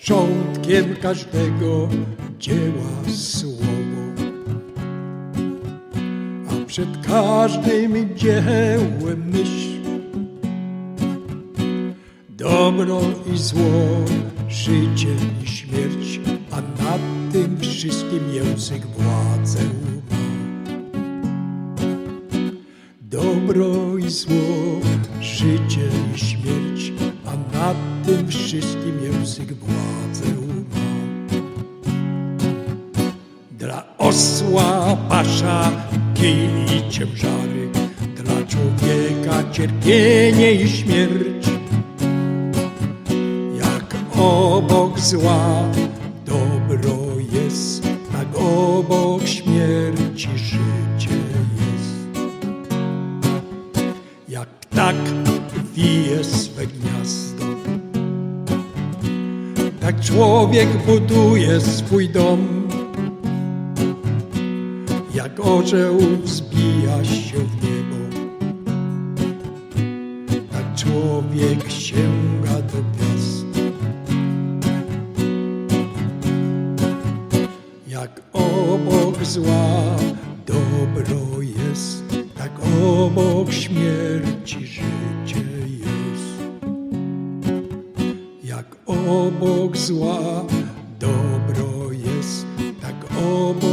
początkiem każdego dzieła słowo, a przed każdym dziełem myśl. Dobro i zło, życie i śmierć, a nad tym wszystkim język władzę ma. Dobro i zło, życie osła pasza, kij i ciężary, dla człowieka cierpienie i śmierć. Jak obok zła dobro jest, tak obok śmierci życie jest. Jak ptak wije swe gniazdo, tak człowiek buduje swój dom orzeł wzbija się w niebo. Tak człowiek sięga do gwiazd. Jak obok zła dobro jest, tak obok śmierci życie jest. Jak obok zła dobro jest, tak obok